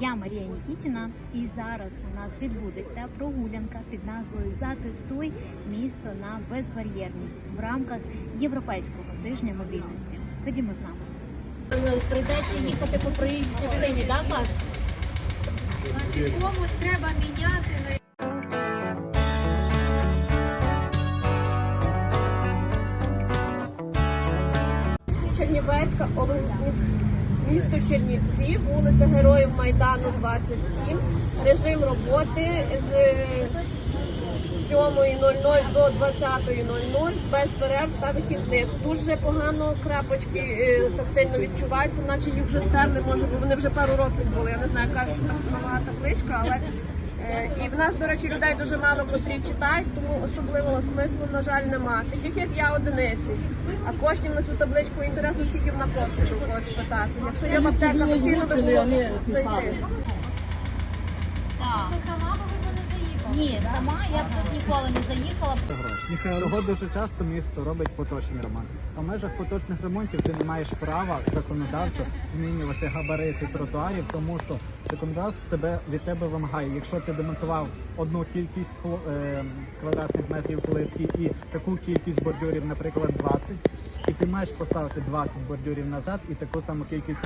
Я Марія Нікітіна, і зараз у нас відбудеться прогулянка під назвою Затестуй місто на безбар'єрність в рамках Європейського тижня мобільності. Ходімо з нами. Прийдеться їхати по проїжджій частині, так, Паш? Значить, комусь треба міняти на Чернівецька область, місто Чернівці, вулиця Героїв Майдану 27. Режим роботи з 7.00 до 20.00 без перерв та вихідних. Дуже погано крапочки е, тактильно відчуваються, наче їх вже стерли, може, бо вони вже пару років були. Я не знаю, яка ж там нова табличка, але і в нас, до речі, людей дуже мало котрі читають, тому особливого смислу, на жаль, нема. Таких як я одиниці. А коштів на цю табличку інтересно, скільки вона коштує у когось питати. Якщо є в аптеках, постійно було зайти. Так. сама би ви не заїхали. Ні, сама я б тут ніколи не заїхала. Того дуже часто місто робить поточні ремонти. А в межах поточних ремонтів ти не маєш права законодавчо змінювати габарити тротуарів, тому що законодавство тебе від тебе вимагає. Якщо ти демонтував одну кількість е, квадратних метрів плитки і таку кількість бордюрів, наприклад, 20, і ти маєш поставити 20 бордюрів назад і таку саму кількість.